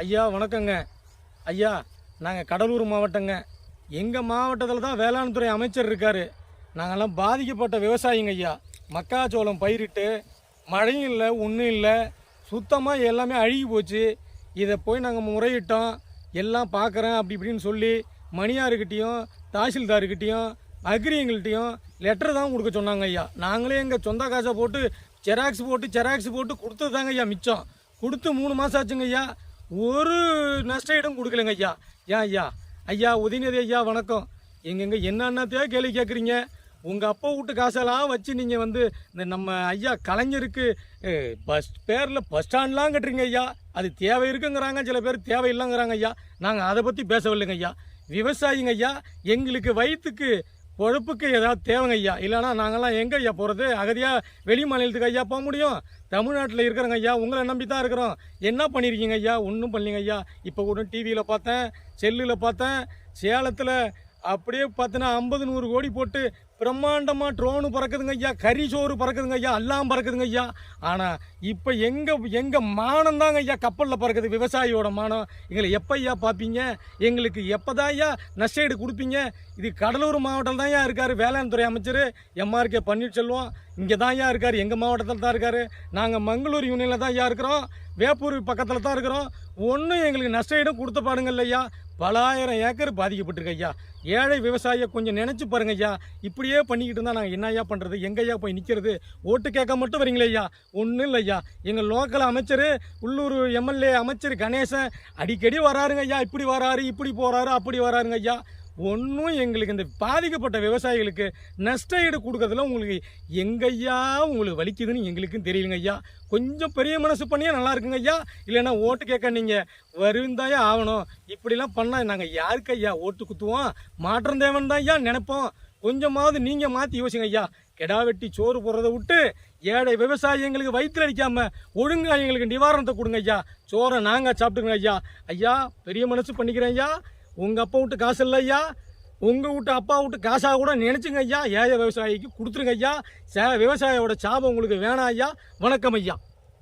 ஐயா வணக்கங்க. ஐயா நாங்கள் கடலூர் மாவட்டங்க. எங்கள் மாவட்டத்தில் தான் வேளாண் துறை அமைச்சர் இருக்கார். நாங்கள்லாம் பாதிக்கப்பட்ட விவசாயிங்க ஐயா. மக்காச்சோளம் பயிரிட்டு மழையும் இல்லை ஒன்றும் இல்லை. சுத்தமாக எல்லாமே அழுகி போச்சு. இதை போய் நாங்கள் முறையிட்டோம். எல்லாம் பார்க்குறேன் அப்படி இப்படின்னு சொல்லி மணியாருக்கிட்டேயும் தாசில்தார்கிட்டேயும் அக்ரிங்கள்ட்டையும் லெட்டர் தான் கொடுக்க சொன்னாங்க ஐயா. நாங்களே எங்கள் சொந்த காசை போட்டு ஜெராக்ஸ் போட்டு ஜெராக்ஸ் போட்டு கொடுத்தது தாங்க ஐயா மிச்சம். கொடுத்து மூணு மாதம் ஆச்சுங்க ஐயா. ஒரு நஷ்ட இடம் கொடுக்கலங்க ஐயா. ஏன் ஐயா? ஐயா உதயநிதி ஐயா வணக்கம். எங்கெங்க என்னென்னத்தையோ கேள்வி கேட்குறீங்க உங்கள் அப்பா வீட்டு காசெல்லாம் வச்சு நீங்கள் வந்து இந்த நம்ம ஐயா கலைஞருக்கு பஸ் பேரில் பஸ் ஸ்டாண்ட்லாம் கட்டுறீங்க ஐயா. அது தேவை இருக்குங்கிறாங்க சில பேர் தேவை இல்லைங்கிறாங்க ஐயா. நாங்கள் அதை பற்றி பேசவில்லைங்க ஐயா. விவசாயிங்க ஐயா எங்களுக்கு வயிற்றுக்கு பொழப்புக்கு ஏதாவது தேவைங்க ஐயா. இல்லைனா நாங்கள்லாம் எங்கே ஐயா போகிறது அகதியாக வெளி மாநிலத்துக்கு ஐயா போக முடியும். தமிழ்நாட்டில் இருக்கிறோங்க ஐயா உங்களை நம்பி தான் இருக்கிறோம். என்ன பண்ணியிருக்கீங்க ஐயா? ஒன்றும் பண்ணலீங்க ஐயா. இப்போ கூட டிவியில் பார்த்தேன் செல்லில் பார்த்தேன் சேலத்தில் அப்படியே பார்த்தீங்கன்னா ஐம்பது நூறு கோடி போட்டு பிரம்மாண்டமாக ட்ரோனு பறக்குதுங்க ஐயா கறி சோறு பறக்குதுங்க ஐயா எல்லாம் பறக்குதுங்க ஐயா. ஆனால் இப்போ எங்கள் எங்கள் மானம் தாங்க ஐயா கப்பலில் பறக்குது விவசாயியோட மானம். எங்களை எப்போ ஐயா பார்ப்பீங்க எங்களுக்கு எப்போ தான் ஐயா நஷ்டஈடு கொடுப்பீங்க? இது கடலூர் மாவட்டம் தான் ஐயா இருக்கார் வேளாண் துறை அமைச்சர் எம்ஆர்கே பன்னீர்செல்வம். இங்கே தான் ஐயா இருக்கார் எங்கள் மாவட்டத்தில் தான் இருக்கார். நாங்கள் மங்களூர் யூனியனில் தான் ஐயா இருக்கிறோம் வேப்பூர் பக்கத்தில் தான் இருக்கிறோம். ஒன்றும் எங்களுக்கு நஷ்டஈடும் கொடுத்த பாடுங்கள் ஐயா. பலாயிரம் ஏக்கர் பாதிக்கப்பட்டிருக்கு ஐயா ஏழை விவசாயியை கொஞ்சம் நினச்சி பாருங்க ஐயா இப்படியே பண்ணிக்கிட்டு இருந்தால் நாங்கள் என்ன ஐயா பண்ணுறது எங்க போய் நிற்கிறது ஓட்டு கேட்க மட்டும் வரீங்களே ஐயா ஒன்றும் இல்லை ஐயா எங்கள் லோக்கல் அமைச்சர் உள்ளூர் எம்எல்ஏ அமைச்சர் கணேசன் அடிக்கடி வராருங்க ஐயா இப்படி வராரு இப்படி போகிறாரு அப்படி வராருங்க ஐயா ஒன்றும் எங்களுக்கு இந்த பாதிக்கப்பட்ட விவசாயிகளுக்கு நஷ்ட ஈடு கொடுக்கறதுல உங்களுக்கு எங்கய்யா உங்களுக்கு வலிக்குதுன்னு எங்களுக்கும் தெரியலங்க ஐயா. கொஞ்சம் பெரிய மனசு பண்ணியா நல்லா இருக்குங்க ஐயா. இல்லைன்னா ஓட்டு கேட்க நீங்கள் வருந்தாயா ஆகணும். இப்படிலாம் பண்ணால் நாங்கள் யாருக்கு ஐயா ஓட்டு குத்துவோம்? மாற்றம் தேவன் தான் ஐயா நினைப்போம். கொஞ்சமாவது நீங்கள் மாற்றி யோசிங்க ஐயா. கெடா வெட்டி சோறு போடுறதை விட்டு ஏழை விவசாயி எங்களுக்கு வயிற்றுல அடிக்காம ஒழுங்கா எங்களுக்கு நிவாரணத்தை கொடுங்க ஐயா. சோறை நாங்கள் சாப்பிட்டுங்க ஐயா. ஐயா பெரிய மனசு பண்ணிக்கிறேன் ஐயா. உங்கள் அப்பா விட்டு காசு இல்லை ஐயா. உங்கள் வீட்டு அப்பா விட்டு காசாக கூட நினச்சிங்க ஐயா. ஏழை விவசாயிக்கு கொடுத்துருங்க ஐயா. சே விவசாயியோட சாபம் உங்களுக்கு வேணாம் ஐயா. வணக்கம் ஐயா.